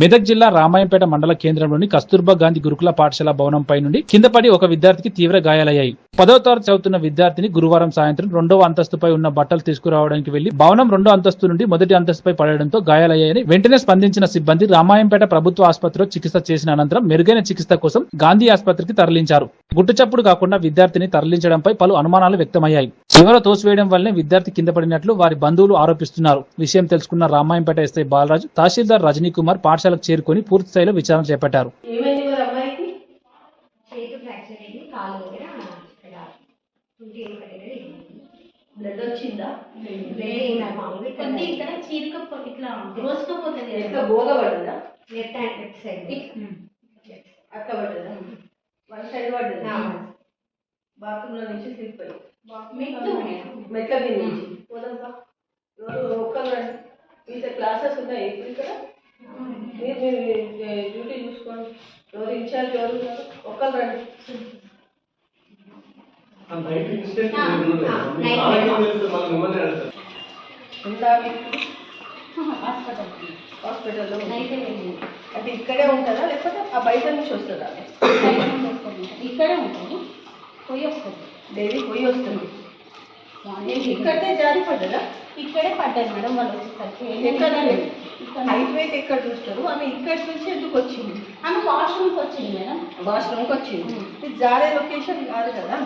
మెదక్ జిల్లా రామాయంపేట మండల కేంద్రంలోని కస్తూర్బా గాంధీ గురుకుల పాఠశాల భవనంపై నుండి కిందపడి ఒక విద్యార్థికి తీవ్ర గాయాలయ్యాయి. పదవ తరగతి చదువుతున్న విద్యార్థిని గురువారం సాయంత్రం రెండవ అంతస్తుపై ఉన్న బట్టలు తీసుకురావడానికి వెళ్ళి భవనం రెండో అంతస్తు నుండి మొదటి అంతస్తుపై పడడంతో గాయాలయ్యాయని వెంటనే స్పందించిన సిబ్బంది రామాయంపేట ప్రభుత్వ ఆసుపత్రిలో చికిత్స చేసిన అనంతరం మెరుగైన చికిత్స కోసం గాంధీ ఆసుపత్రికి తరలించారు. గుట్టుచప్పుడు కాకుండా విద్యార్థిని తరలించడంపై పలు అనుమానాలు వ్యక్తమయ్యాయి. చివర తోసివేయడం వల్లనే విద్యార్థి కింద పడినట్లు వారి బంధువులు ఆరోపిస్తున్నారు. విషయం తెలుసుకున్న రామాయంపేట ఎస్ఐ బాలరాజు తహసీల్దార్ రజనీ కుమార్ పాఠశాలకు చేరుకొని పూర్తి స్థాయిలో విచారణ చేపట్టారు. బ్లడ్ వచ్చిందా? ఇక్కడ చీరక ఇట్లా రోజుకోపోతుంది left hand left side one side పడ్డదా ఆ. బాత్రూమ్లో నుంచి స్లిప్ అయ్యి. మెట్ల మీద నుంచి. పోదాంపా ఎవరు మీతో క్లాసెస్ ఉన్నాయి. ఇప్పుడు ఇక్కడ మీరు మీరు డ్యూటీ చూసుకోండి ఎవరు ఇన్ఛార్జ్ ఎవరు ఒక్కరు రండి. హాస్పిటల్ హాస్పిటల్లో అంటే ఇక్కడే ఉంటుందా? లేకపోతే ఆ బయట నుంచి వస్తుందా? ఇక్కడే ఉంటుంది. పోయి వస్తుంది. డైలీ పోయి వస్తుంది. ఇక్కడే జారి పడ్డదా? ఇక్కడే పడ్డారు మేడం వాళ్ళు వచ్చేసరికి. ఎక్కడ ఇక్కడ హైట్ వెయిట్ ఎక్కడ చూస్తారు? ఆమె ఇక్కడి నుంచి ఎందుకు వచ్చింది? ఆమె వాష్రూమ్కి వచ్చింది మేడం. వాష్రూమ్కి వచ్చింది. ఇది జారే లొకేషన్ కాదు కదా?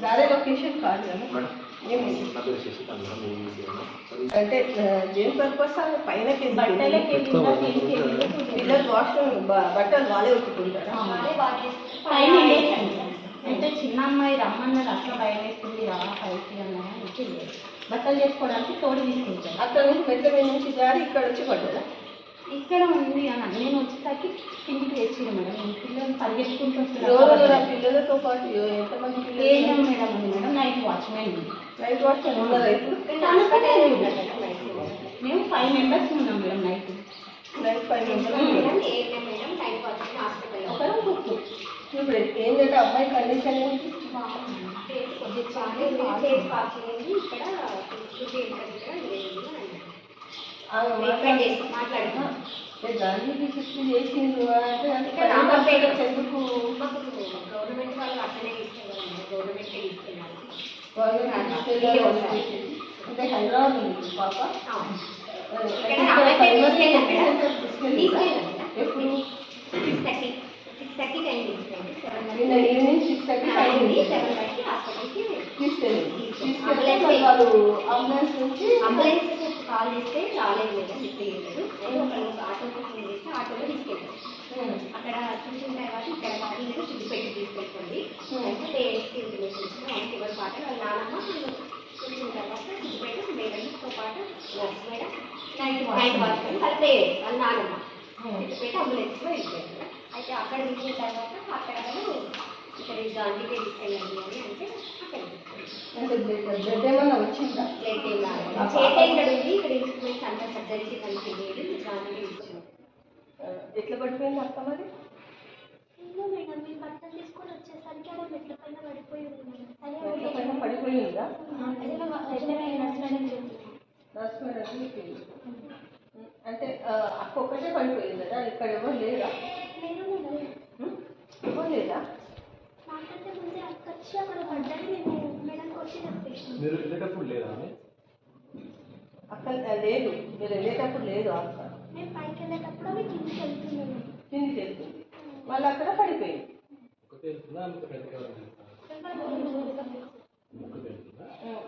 జారే లొకేషన్ కాదు కదా? అంటే దేని పర్పస్ పైన పిల్లలు వాష్రూమ్ బట్టలు వాళ్ళే ఉట్టుకుంటారా అంటే చిన్న అమ్మాయి రమ్మన్నారు అట్లా భయం వేస్తుంది రా పైకి అన్నాయి. బట్టలు చేసుకోవడానికి తోడు తీసుకుంటాను అక్కడ నుంచి మెట్ల మీద నుంచి జారి ఇక్కడ వచ్చి పడ్డదా ఇక్కడ ఉంది అని నేను వచ్చేసరికి కిందికి తెచ్చింది మేడం ఈ పిల్లలు పరిగెత్తుకుంటూ వస్తున్నారు పిల్లలతో పాటు ఎంతమంది ఏం పిల్లలు మేడం ఉంది మేడం నైట్ వాచ్మెన్ ఉంది నైట్ ఉన్నారా ఇప్పుడు మేము ఫైవ్ మెంబర్స్ ఉన్నాం madam night night five members ANM madam time pass హాస్పిటల్లో ఒకరు ఇప్పుడు ఏంటంటే అమ్మాయి కండిషన్ ఏంటి ఇక్కడ తుంటి ఎముక దగ్గర ఇరిగింది అని అన్నారు. ఆమె ట్రీట్మెంట్ చేసి మాట్లాడుతున్నాం గాంధీకి శిక్ష చేసిండ్రు అంటే అంటే ఇక్కడ రామపేట ఎందుకు గవర్నమెంట్ వాళ్ళు అట్లనే గవర్నమెంట్ అంటే హైదరాబాద్ ఉంది పాప. తీసుకెళ్ళాం? తీసుకెళ్ళాం. ఎప్పుడు? సిక్స్ థర్టీ సిక్స్ నిన్న ఈవినింగ్ థర్టీ తీసుకెళ్తే మరి వాళ్ళు అంబులెన్స్ నుంచి అంబులెన్స్ కాల్ చేస్తే రాలేదు మేడం లిఫ్ట్ చేయలేదు. అయితే ఒక ఆటో ఫోన్ చేస్తే ఆటోలో తీసుకెళ్ళాం అక్కడ చూసిన తర్వాత ఇక్కడ పార్కింగ్ చుట్టుపెట్టి తీసుకెళ్ళిపోండి. అయితే పేరెంట్స్కి ఇచ్చిన వాళ్ళకి ఎవరి పాట. వాళ్ళ నాన్నమ్మ చూసిన తర్వాత చుట్టుపెట్టి మేడంతో పాటు nurse madam. Night night watchman వాళ్ళ పేరెంట్స్ వాళ్ళ నాన్నమ్మ. చుట్టుపెట్టి అంబులెన్స్లో వెళ్ళిపోయారు. అయితే అక్కడ దిగిన తర్వాత అక్కడ ఇక్కడ ఈ గాంధీకి తీసుకెళ్ళండి అని అంటే బ్లడ్ ఏమన్నా వచ్చిందా? చేతే ఇక్కడ ఉంది ఇక్కడ ఇన్స్ట్రుమెంట్స్ అంతా ఎట్లా పడిపోయింది అక్క మరి? మేడం మేము బట్టలు తీసుకొని వచ్చేసరికి ఆడ మెట్ల పైన పడిపోయి ఉంది మెట్ల పైన మేడం చెప్పింది. అంటే అక్క ఒక్కటే పడిపోయింది కదా ఇక్కడ ఎవరు లేదు మేడం ఉం? ఎవరు లేరా మాకంటే ముందే అక్క వచ్చి అక్కడ పడ్డని మేము మేడంకి వచ్చి చెప్పేసినాం మీరు వెళ్ళేటప్పుడు లేదా ఆమె? అక్క లేదు. మీరు వెళ్ళేటప్పుడు లేదు ఆ అక్క మేము పైకి వెళ్ళేటప్పుడు అవి కిందికి వెళ్తున్నాము కిందికి వెళ్తుంది. మళ్ళీ అక్కడ పడిపోయింది?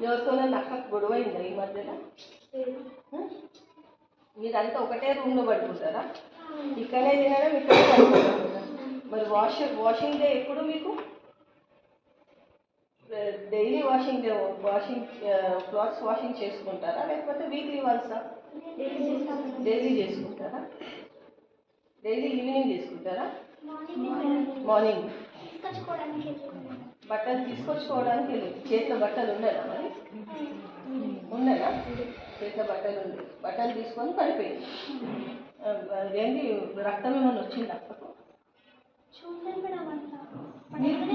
ఎవరితోనైనా అక్కకు గొడవ అయిందా ఈ మధ్యలో? మీరంతా ఒకటే రూమ్లో పడుకుంటారా? ఇక్కడే తినడం ఇక్కడే పడుకుంటారా? మరి వాష్ వాషింగ్ డే ఎప్పుడు మీకు? Daily washing washing clothes washing చేసుకుంటారా? లేకపోతే వీక్లీ వన్సా డైలీ చేసుకుంటారా? డైలీ ఈవినింగ్ చేసుకుంటారా? మార్నింగ్ బట్టలు తీసుకొచ్చుకోవడానికి చేతిలో బట్టలు ఉండేనా మరి? ఉండేనా? చేతిలో బట్టలు ఉంది బట్టలు తీసుకొని పడిపోయింది అదేంటి రక్తం ఏమైనా వచ్చింది? అక్కకు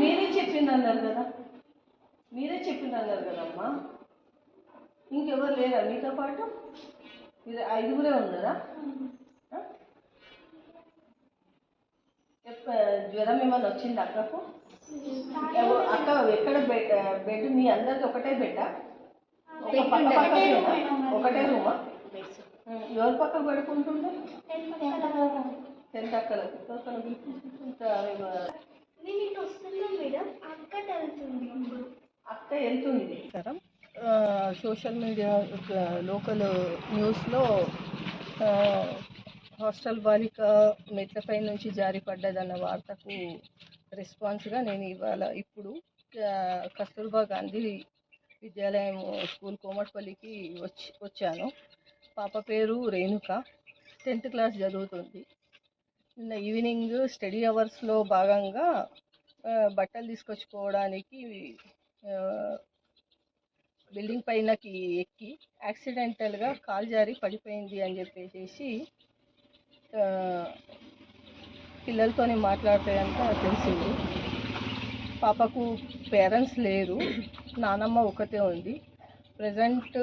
మీరే చెప్పింది అన్నారు కదా. మీరే చెప్పింది అన్నారు కదమ్మా? ఇంకెవరు లేరా మీతో పాటు? మీరు ఐదుగురే ఉన్నారా? జ్వరం ఏమైనా వచ్చింది అక్కకు? అక్క ఎక్కడ బెడ్ బెడ్ మీ అందరికి ఒకటే బెడ్డా? ఒకటే రూమా. ఎవరి పక్క పడుకుంటుండే టెన్త్ మేడం. అక్క వెళ్తుంది అక్క వెళ్తుంది సోషల్ మీడియా లోకల్ న్యూస్లో హాస్టల్ బాలిక మెట్లపై నుంచి జారిపడ్డదన్న వార్తకు రెస్పాన్స్గా నేను ఇవాళ ఇప్పుడు కస్తూర్బా గాంధీ విద్యాలయం స్కూల్ కోమట్పల్లికి వచ్చి వచ్చాను. పాప పేరు రేణుక. టెన్త్ క్లాస్ చదువుతుంది. నిన్న ఈవినింగ్ స్టడీ అవర్స్లో భాగంగా బట్టలు తీసుకొచ్చుకోవడానికి బిల్డింగ్ పైనకి ఎక్కి యాక్సిడెంటల్గా కాలు జారి పడిపోయింది అని చెప్పేసి పిల్లలతోనే మాట్లాడతాయంతా తెలిసింది. పాపకు పేరెంట్స్ లేరు నానమ్మ ఒకతే ఉంది. ప్రజెంట్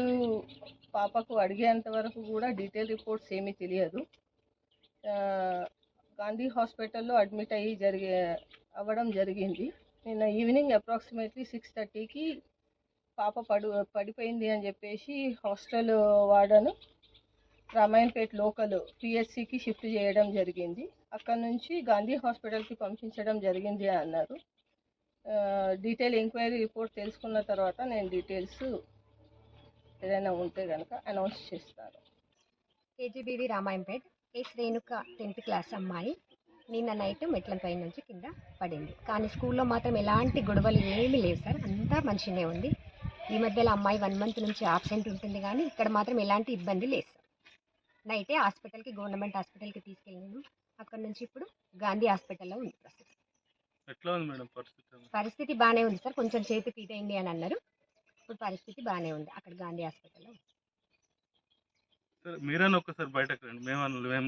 పాపకు అడిగేంత వరకు కూడా డీటెయిల్ రిపోర్ట్స్ ఏమీ తెలియదు. గాంధీ హాస్పిటల్లో అడ్మిట్ అయ్యి జరిగే అవ్వడం జరిగింది. నిన్న ఈవినింగ్ అప్రాక్సిమేట్లీ సిక్స్ థర్టీకి పాప పడు పడిపోయింది అని చెప్పేసి హాస్టల్ వార్డను రామాయణపేట్ లోకల్ పిహెచ్సికి షిఫ్ట్ చేయడం జరిగింది. అక్కడ నుంచి గాంధీ హాస్పిటల్కి పంపించడం జరిగింది అని అన్నారు డీటెయిల్ ఎంక్వైరీ రిపోర్ట్ తెలుసుకున్న తర్వాత నేను డీటెయిల్స్ ఏదైనా ఉంటే కనుక అనౌన్స్ చేస్తాను. KGBV Ramayampet S Renuka tenth class అమ్మాయి. నిన్న నైట్ మెట్లపై నుంచి కింద పడింది. కానీ స్కూల్లో మాత్రం ఎలాంటి గొడవలు ఏమీ లేవు సార్. అంతా మంచిగానే ఉంది. ఈ మధ్యలో అమ్మాయి వన్ మంత్ నుంచి ఆబ్సెంట్ ఉంటుంది కానీ ఇక్కడ మాత్రం ఎలాంటి ఇబ్బంది లేదు సార్. నైటే హాస్పిటల్కి గవర్నమెంట్ హాస్పిటల్కి తీసుకెళ్ళాను అక్కడ నుంచి ఇప్పుడు గాంధీ హాస్పిటల్లో ఉంది ప్రస్తుతం. ఎట్లా ఉంది మేడం పరిస్థితి పరిస్థితి బాగానే ఉంది సార్. కొంచెం చేతి తీటైంది అని అన్నారు. ఇప్పుడు పరిస్థితి బాగానే ఉంది. అక్కడ గాంధీ హాస్పిటల్లో మీరైనా ఒక్కసారి బయటకు రండి. మేము మేము